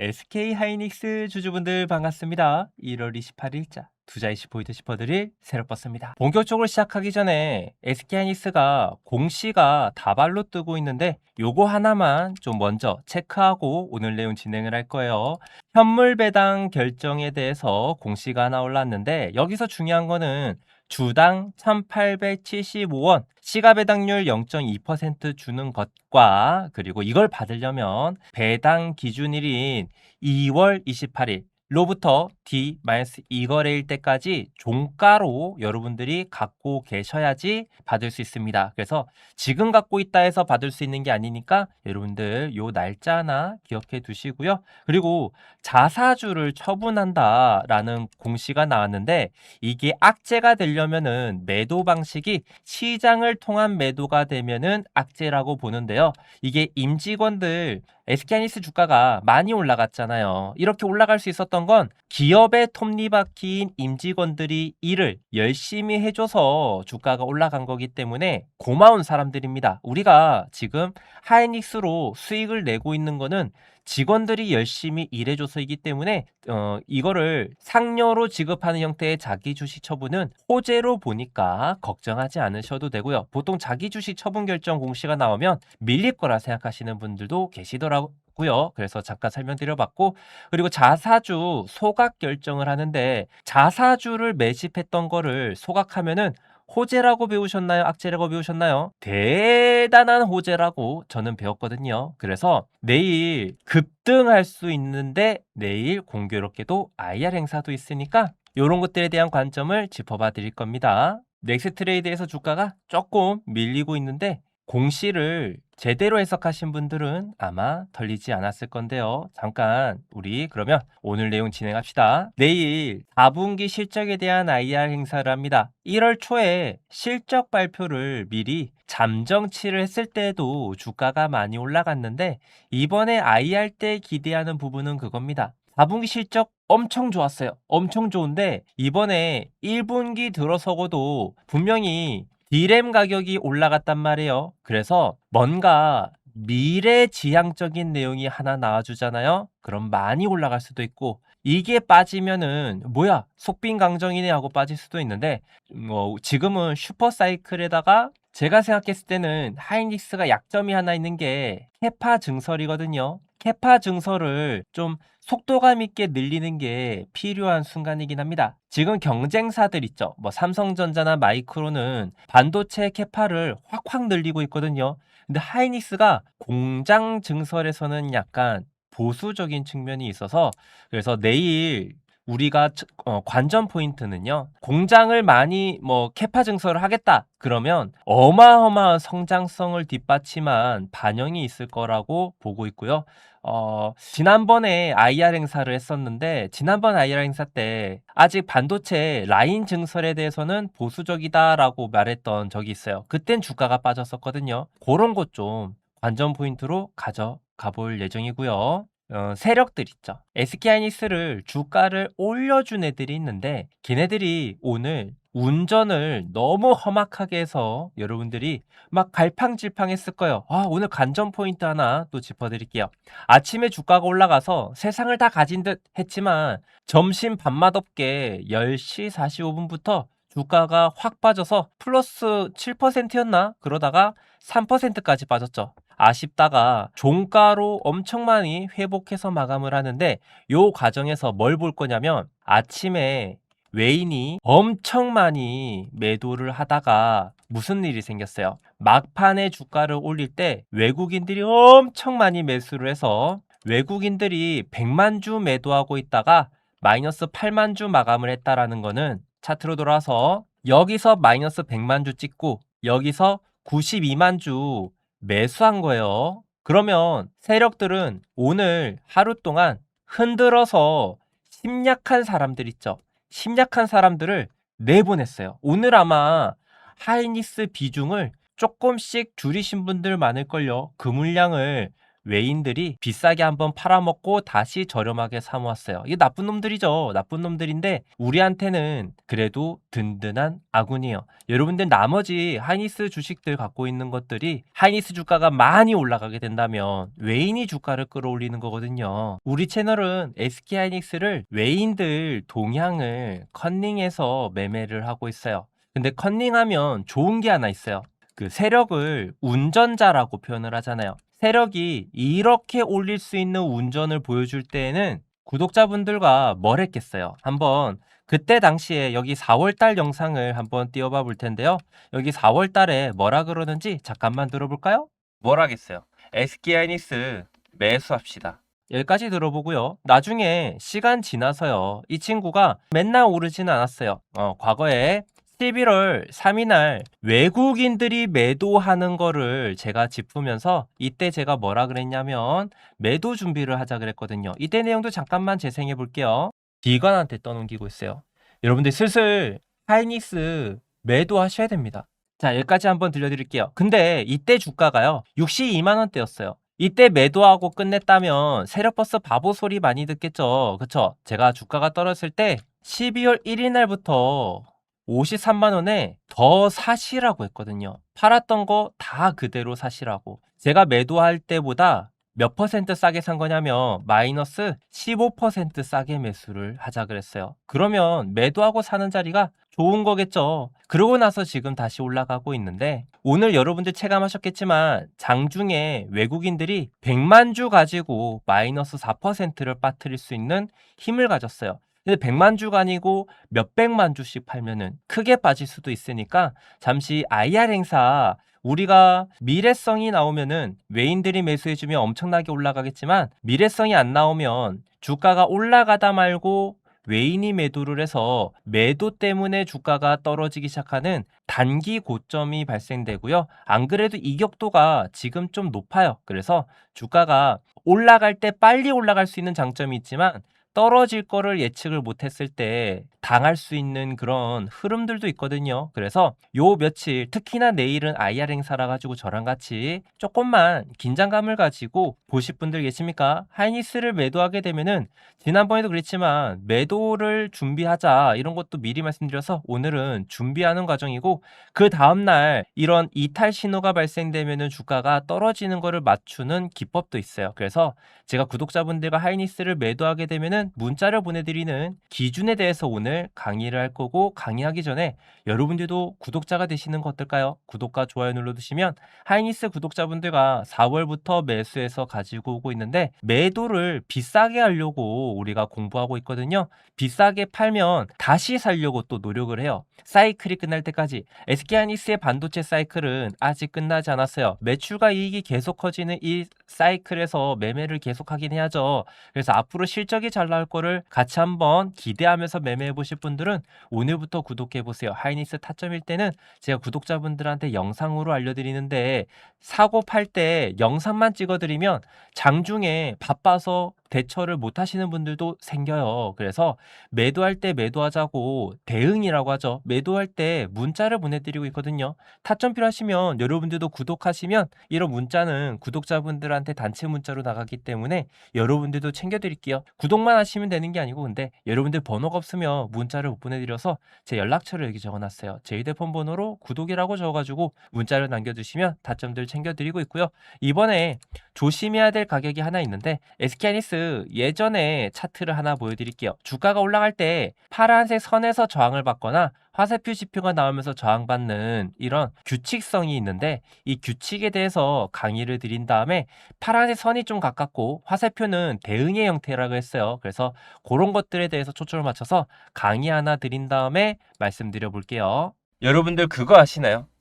SK 하이닉스 주주분들 반갑습니다. 1월 28일자 투자이시 포인트 짚어드릴 새로 뻗습니다. 본격적으로 시작하기 전에 SK 하이닉스가 공시가 다발로 뜨고 있는데 요거 하나만 좀 먼저 체크하고 오늘 내용 진행을 할 거예요. 현물 배당 결정에 대해서 공시가 하나 올랐는데 여기서 중요한 거는 주당 1,875원, 시가 배당률 0.2% 주는 것과 그리고 이걸 받으려면 배당 기준일인 2월 28일 로부터 D-2거래일 때까지 종가로 여러분들이 갖고 계셔야지 받을 수 있습니다. 그래서 지금 갖고 있다 해서 받을 수 있는 게 아니니까 여러분들 요 날짜 하나 기억해 두시고요. 그리고 자사주를 처분한다라는 공시가 나왔는데 이게 악재가 되려면은 매도 방식이 시장을 통한 매도가 되면은 악재라고 보는데요. 이게 임직원들 SK하이닉스 주가가 많이 올라갔잖아요. 이렇게 올라갈 수 있었던 건 기업의 톱니바퀴인 임직원들이 일을 열심히 해줘서 주가가 올라간 거기 때문에 고마운 사람들입니다. 우리가 지금 하이닉스로 수익을 내고 있는 거는 직원들이 열심히 일해줘서이기 때문에 어, 이거를 상여로 지급하는 형태의 자기 주식 처분은 호재로 보니까 걱정하지 않으셔도 되고요. 보통 자기 주식 처분 결정 공시가 나오면 밀릴 거라 생각하시는 분들도 계시더라고요. 그래서 잠깐 설명드려봤고 그리고 자사주 소각 결정을 하는데 자사주를 매집했던 거를 소각하면은 호재라고 배우셨나요? 악재라고 배우셨나요? 대단한 호재라고 저는 배웠거든요. 그래서 내일 급등할 수 있는데 내일 공교롭게도 IR 행사도 있으니까 이런 것들에 대한 관점을 짚어봐 드릴 겁니다. 넥스트레이드에서 주가가 조금 밀리고 있는데 공시를 제대로 해석하신 분들은 아마 털리지 않았을 건데요. 잠깐 우리 그러면 오늘 내용 진행합시다. 내일 4분기 실적에 대한 IR 행사를 합니다. 1월 초에 실적 발표를 미리 잠정치를 했을 때에도 주가가 많이 올라갔는데 이번에 IR 때 기대하는 부분은 그겁니다. 4분기 실적 엄청 좋았어요. 엄청 좋은데 이번에 1분기 들어서고도 분명히 디램 가격이 올라갔단 말이에요. 그래서 뭔가 미래 지향적인 내용이 하나 나와주잖아요. 그럼 많이 올라갈 수도 있고 이게 빠지면은 뭐야 속빈 강정이네 하고 빠질 수도 있는데 뭐 지금은 슈퍼 사이클에다가 제가 생각했을 때는 하이닉스가 약점이 하나 있는 게 캐파 증설이거든요. 캐파 증설을 좀 속도감 있게 늘리는 게 필요한 순간이긴 합니다. 지금 경쟁사들 있죠. 뭐 삼성전자나 마이크로는 반도체 캐파를 확확 늘리고 있거든요. 근데 하이닉스가 공장 증설에서는 약간 보수적인 측면이 있어서 그래서 내일 우리가 어, 관전 포인트는요. 공장을 많이 뭐 캐파 증설을 하겠다. 그러면 어마어마한 성장성을 뒷받침한 반영이 있을 거라고 보고 있고요. 어, 지난번에 IR 행사를 했었는데 지난번 IR 행사 때 아직 반도체 라인 증설에 대해서는 보수적이다라고 말했던 적이 있어요. 그땐 주가가 빠졌었거든요. 그런 것 좀 관전 포인트로 가져가 볼 예정이고요. 어, 세력들 있죠. SK하이닉스를 주가를 올려준 애들이 있는데 걔네들이 오늘 운전을 너무 험악하게 해서 여러분들이 막 갈팡질팡했을 거예요. 아, 오늘 관전 포인트 하나 또 짚어드릴게요. 아침에 주가가 올라가서 세상을 다 가진 듯 했지만 점심 밥맛 없게 10시 45분부터 주가가 확 빠져서 플러스 7%였나? 그러다가 3%까지 빠졌죠. 아쉽다가 종가로 엄청 많이 회복해서 마감을 하는데 요 과정에서 뭘 볼 거냐면 아침에 외인이 엄청 많이 매도를 하다가 무슨 일이 생겼어요. 막판에 주가를 올릴 때 외국인들이 엄청 많이 매수를 해서 외국인들이 100만 주 매도하고 있다가 마이너스 8만 주 마감을 했다라는 거는 차트로 돌아서 여기서 마이너스 100만 주 찍고 여기서 92만 주 매수한 거예요. 그러면 세력들은 오늘 하루 동안 흔들어서 심약한 사람들 있죠. 심약한 사람들을 내보냈어요. 오늘 아마 하이닉스 비중을 조금씩 줄이신 분들 많을걸요. 그 물량을 외인들이 비싸게 한번 팔아먹고 다시 저렴하게 사모았어요. 이게 나쁜 놈들이죠. 나쁜 놈들인데 우리한테는 그래도 든든한 아군이에요. 여러분들 나머지 하이니스 주식들 갖고 있는 것들이 하이니스 주가가 많이 올라가게 된다면 외인이 주가를 끌어올리는 거거든요. 우리 채널은 SK 하이닉스를 외인들 동향을 컨닝해서 매매를 하고 있어요. 근데 컨닝하면 좋은 게 하나 있어요. 그 세력을 운전자라고 표현을 하잖아요. 세력이 이렇게 올릴 수 있는 운전을 보여줄 때에는 구독자분들과 뭘 했겠어요? 한번 그때 당시에 여기 4월달 영상을 한번 띄워봐 볼 텐데요. 여기 4월달에 뭐라 그러는지 잠깐만 들어볼까요? 뭘 하겠어요? SK 하이닉스 매수합시다. 여기까지 들어보고요. 나중에 시간 지나서요. 이 친구가 맨날 오르지는 않았어요. 어, 과거에 11월 3일 날 외국인들이 매도하는 거를 제가 짚으면서 이때 제가 뭐라 그랬냐면 매도 준비를 하자 그랬거든요. 이때 내용도 잠깐만 재생해 볼게요. 비관한테 떠넘기고 있어요. 여러분들 슬슬 하이닉스 매도하셔야 됩니다. 자, 여기까지 한번 들려드릴게요. 근데 이때 주가가요, 62만 원대였어요. 이때 매도하고 끝냈다면 세력버스 바보 소리 많이 듣겠죠. 그쵸? 제가 주가가 떨어졌을 때 12월 1일 날부터 53만 원에 더 사시라고 했거든요. 팔았던 거 다 그대로 사시라고. 제가 매도할 때보다 몇 퍼센트 싸게 산 거냐면 마이너스 15% 싸게 매수를 하자 그랬어요. 그러면 매도하고 사는 자리가 좋은 거겠죠. 그러고 나서 지금 다시 올라가고 있는데 오늘 여러분들 체감하셨겠지만 장중에 외국인들이 100만 주 가지고 마이너스 4%를 빠뜨릴 수 있는 힘을 가졌어요. 근데 100만 주가 아니고 몇백만 주씩 팔면은 크게 빠질 수도 있으니까 잠시 IR 행사 우리가 미래성이 나오면은 외인들이 매수해주면 엄청나게 올라가겠지만 미래성이 안 나오면 주가가 올라가다 말고 외인이 매도를 해서 매도 때문에 주가가 떨어지기 시작하는 단기 고점이 발생되고요. 안 그래도 이격도가 지금 좀 높아요. 그래서 주가가 올라갈 때 빨리 올라갈 수 있는 장점이 있지만 떨어질 거를 예측을 못했을 때 당할 수 있는 그런 흐름들도 있거든요. 그래서 요 며칠 특히나 내일은 IR 행사라 가지고 저랑 같이 조금만 긴장감을 가지고 보실 분들 계십니까? 하이니스를 매도하게 되면은 지난번에도 그랬지만 매도를 준비하자 이런 것도 미리 말씀드려서 오늘은 준비하는 과정이고 그 다음 날 이런 이탈 신호가 발생되면은 주가가 떨어지는 거를 맞추는 기법도 있어요. 그래서 제가 구독자분들과 하이니스를 매도하게 되면은 문자를 보내드리는 기준에 대해서 오늘 강의를 할 거고 강의하기 전에 여러분들도 구독자가 되시는 거 어떨까요? 구독과 좋아요 눌러두시면 하이니스 구독자분들과 4월부터 매수해서 가지고 오고 있는데 매도를 비싸게 하려고 우리가 공부하고 있거든요. 비싸게 팔면 다시 살려고 또 노력을 해요. 사이클이 끝날 때까지 SK 하이닉스의 반도체 사이클은 아직 끝나지 않았어요. 매출과 이익이 계속 커지는 이 사이클에서 매매를 계속하긴 해야죠. 그래서 앞으로 실적이 잘 나올 거를 같이 한번 기대하면서 매매해 보실 분들은 오늘부터 구독해 보세요. 하이닉스 타점일 때는 제가 구독자분들한테 영상으로 알려드리는데 사고 팔 때 영상만 찍어드리면 장중에 바빠서 대처를 못 하시는 분들도 생겨요. 그래서 매도할 때 매도하자고 대응이라고 하죠. 매도할 때 문자를 보내드리고 있거든요. 타점 필요하시면 여러분들도 구독하시면 이런 문자는 구독자분들한테 단체 문자로 나가기 때문에 여러분들도 챙겨드릴게요. 구독만 하시면 되는 게 아니고 근데 여러분들 번호가 없으면 문자를 못 보내드려서 제 연락처를 여기 적어놨어요. 제 휴대폰 번호로 구독이라고 적어가지고 문자를 남겨주시면 다점들 챙겨드리고 있고요. 이번에 조심해야 될 가격이 하나 있는데 SK하이닉스 예전에 차트를 하나 보여드릴게요. 주가가 올라갈 때 파란색 선에서 저항을 받거나 화살표 지표가 나오면서 저항받는 이런 규칙성이 있는데 이 규칙에 대해서 강의를 드린 다음에 파란색 선이 좀 가깝고 화살표는 대응의 형태라고 했어요. 그래서 그런 것들에 대해서 초점을 맞춰서 강의 하나 드린 다음에 말씀드려 볼게요. 여러분들 그거 아시나요?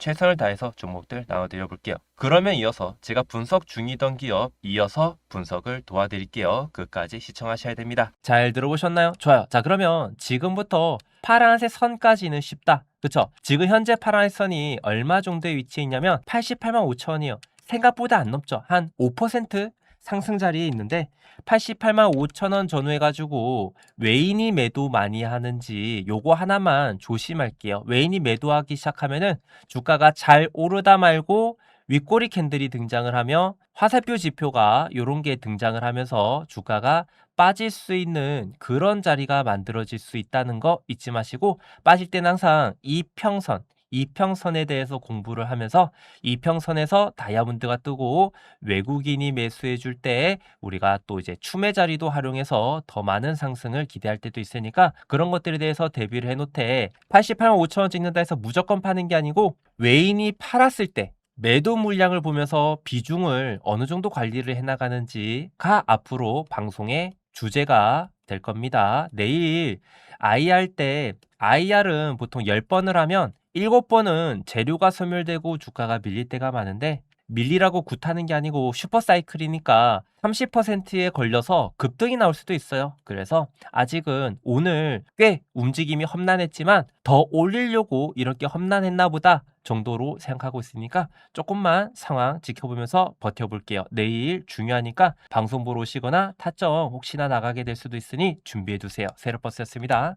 최선을 다해서 종목들 나눠드려 볼게요. 그러면 이어서 제가 분석 중이던 기업 이어서 분석을 도와드릴게요. 끝까지 시청하셔야 됩니다. 잘 들어보셨나요? 좋아요. 자 그러면 지금부터 파란색 선까지는 쉽다. 그쵸? 지금 현재 파란색 선이 얼마 정도의 위치에 있냐면 88만 5천 원이요. 생각보다 안 높죠. 한 5%? 상승 자리에 있는데 88만 5천 원 전후 해가지고 외인이 매도 많이 하는지 요거 하나만 조심할게요. 외인이 매도하기 시작하면은 주가가 잘 오르다 말고 윗꼬리 캔들이 등장을 하며 화살표 지표가 요런 게 등장을 하면서 주가가 빠질 수 있는 그런 자리가 만들어질 수 있다는 거 잊지 마시고 빠질 때는 항상 이 평선 이평선에 대해서 공부를 하면서 이평선에서 다이아몬드가 뜨고 외국인이 매수해 줄 때 우리가 또 이제 추매 자리도 활용해서 더 많은 상승을 기대할 때도 있으니까 그런 것들에 대해서 대비를 해놓되 88만 5천 원 찍는다 해서 무조건 파는 게 아니고 외인이 팔았을 때 매도 물량을 보면서 비중을 어느 정도 관리를 해나가는지가 앞으로 방송의 주제가 될 겁니다. 내일 IR 때 IR은 보통 10번을 하면 7번은 재료가 소멸되고 주가가 밀릴 때가 많은데 밀리라고 굿하는 게 아니고 슈퍼사이클이니까 30%에 걸려서 급등이 나올 수도 있어요. 그래서 아직은 오늘 꽤 움직임이 험난했지만 더 올리려고 이렇게 험난했나 보다 정도로 생각하고 있으니까 조금만 상황 지켜보면서 버텨볼게요. 내일 중요하니까 방송 보러 오시거나 타점 혹시나 나가게 될 수도 있으니 준비해두세요. 세로버스였습니다.